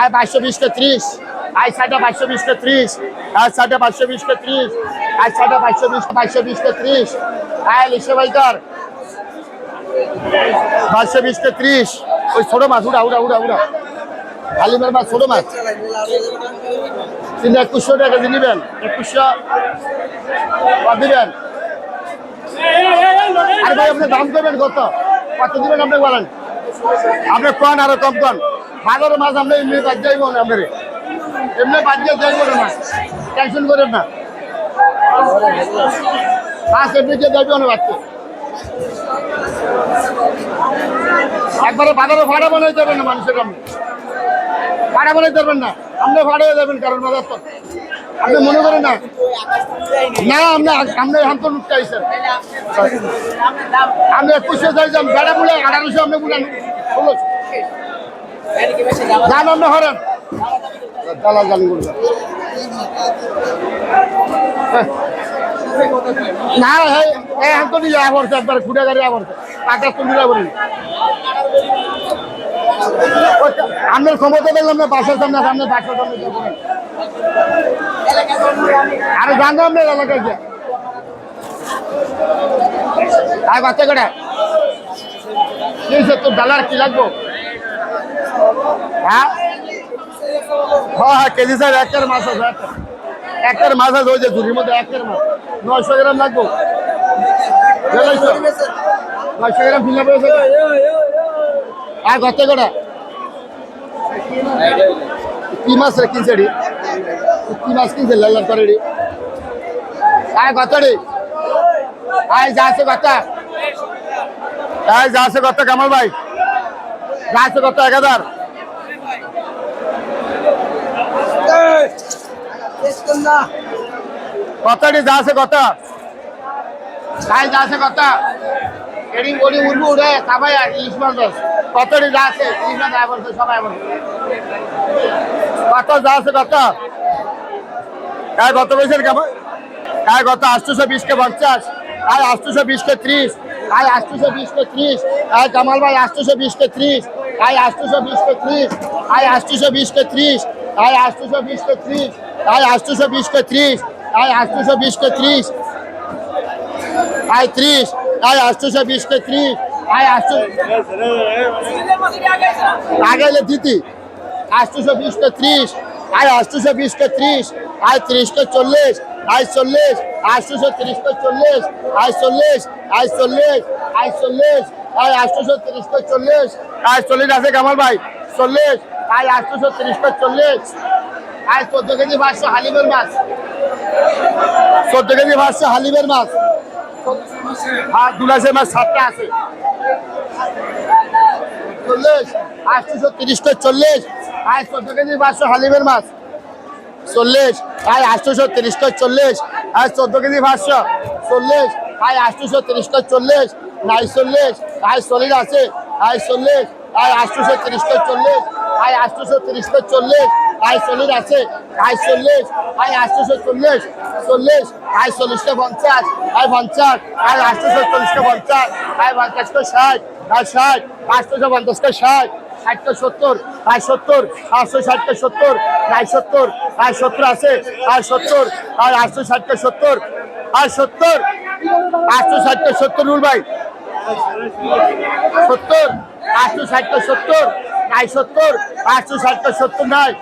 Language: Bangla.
আয় পাঁচশো বিশটা ত্রিশ। আয় ষাটটা পাঁচশো বিশটা ত্রিশ। আয় ষাটটা পাঁচশো বিশটা ত্রিশ। আয় ষাটটা পাঁচশো বিশ পাঁচশো বিশটা ত্রিশ। আয় লিখে ভাইকার পাঁচশো বিশটা ত্রিশ। ওই ছোট মাছ, উড়া উড়া উড়া উড়া। হালিমের মাছ, ছোট মাছ। তিনি একুশশো টাকা দিয়ে নেবেন। একুশশো। দিবেন? আরে ভাই, আপনি দাম দেবেন কত? কত দিবেন আপনি বলেন? আপনি কন আরও কম কন বাজারের মাছ আমরা এমনি বাদ যাইব না আপনার এমনি বাদ দিয়ে যাইব না মাছ। টেনশন করেন না। মাছ এমনি দিয়ে যাইব না বাচ্চা একবারে বাজারে ভাড়া বানাই যাবেন না মানুষের আপনি ভাড়া বানাই যাবেন না। আপনি ভাড়া হয়ে যাবেন কারণ বাজার তো। আপনি মনে করেন না? না, আপনি আপনি হান্ত লুটতে আইসেন আমি একুশশো চাইছিলাম বেড়া বলে আঠারোশো আপনি বুঝান জান আপনি হরেন। জ্বালা জানি বলবেন না হান্ত নিয়ে আয়া পড়ছে একবার খুঁটে গাড়ি আয়া পড়ছে টাকা তো নিয়ে বলি আপনার ক্ষমতা দেখলাম না, বাসার সামনে সামনে বাসার সামনে আরে জানতো আপনার এলাকায় গিয়ে? বাচ্চা তোর ডালার কি লাগবো? কি মাছ রে কিনছে কি মাছ কিনছে? লাল করে রে। আয়, যা আছে আয়, যা আছে কামাল ভাই। যা আছে কত কতটি যা আছে কত? যা আছে কত? এডি বডি উড়বু উড়ে সবাই আর ইলিশ মাছ কতটি যা আছে? ইলিশ বলছে সবাই বলছে। কত যা আছে কত? আয় কত পয়সার কেমন? আয় কত আটশোশো বিশ কে পঞ্চাশ? আয় আটশোশো বিশ কে ত্রিশ? আয় আটশোশো বিশ কে ত্রিশ? আয় কামাল ভাই আটশোশো বিশ কে ত্রিশ? আয় আটশোশো বিশ কে ত্রিশ? আয় আটশোশো বিশ কে ত্রিশ? আয় আটশোশো বিশ কে ত্রিশ? আয় আটশোশো বিশ কে ত্রিশ। আয় আটশোশো বিশ কে ত্রিশ। আয় ত্রিশ। আয় আটশোশো বিশ কে ত্রিশ। আয় আটশো আগে এলে দিতি। আটশোশো বিশ কে ত্রিশ। আয় আটশোশো বিশ কে ত্রিশ। আয় ত্রিশ কে চল্লিশ। আয় চল্লিশ। আটশোশো ত্রিশ কে চল্লিশ। আয় চল্লিশ। আয় চল্লিশ। আয় চল্লিশ। আয় আটশোশো ত্রিশ কে চল্লিশ। আয় চল্লিশ আছে কামাল ভাই। চল্লিশ। আয় আটশোশো ত্রিশ কে চল্লিশ। আয় চোদ্দ কেজি পাঁচশো হালিমের মাছ। চোদ্দ কেজি পাঁচশো হালিমের মাছ। আর দুলাসের মাছ সাতটা আছে। চল্লিশ। আটশোশো তিরিশটা চল্লিশ। আয় চোদ্দ কেজি পাঁচশো হালিমের মাছ। চল্লিশ। আয় আটশোশো তিরিশটা চল্লিশ। আয় চোদ্দ কেজি পাঁচশো চল্লিশ। আয় আটশোশো তিরিশটা চল্লিশ। নাই চল্লিশ। আয় চল্লিশ আছে। আয় চল্লিশ। আয় আটশোশো তিরিশটা চল্লিশ। আয় আটশোশো তিরিশটা চল্লিশ। আয় চল্লিশ আছে আয় চল্লিশ আয় আটশোশো চল্লিশ চল্লিশ আয় চল্লিশটা পঞ্চাশ আয় পঞ্চাশ আয় আটশোশো চল্লিশটা পঞ্চাশ আয় পঞ্চাশটা ষাট আয় ষাট আটশোশো পঞ্চাশটা ষাট ষাটটা সত্তর আয় সত্তর আটশো ষাটটা সত্তর আয় সত্তর আয় সত্তর আছে আয় সত্তর আয় আটশো ষাটটা সত্তর আয় সত্তর, আটশো ষাটটা সত্তর, রুল ভাই। সত্তর, আটশো ষাটটা সত্তর আয় সত্তর, আটশো ষাটটা সত্তর নাই।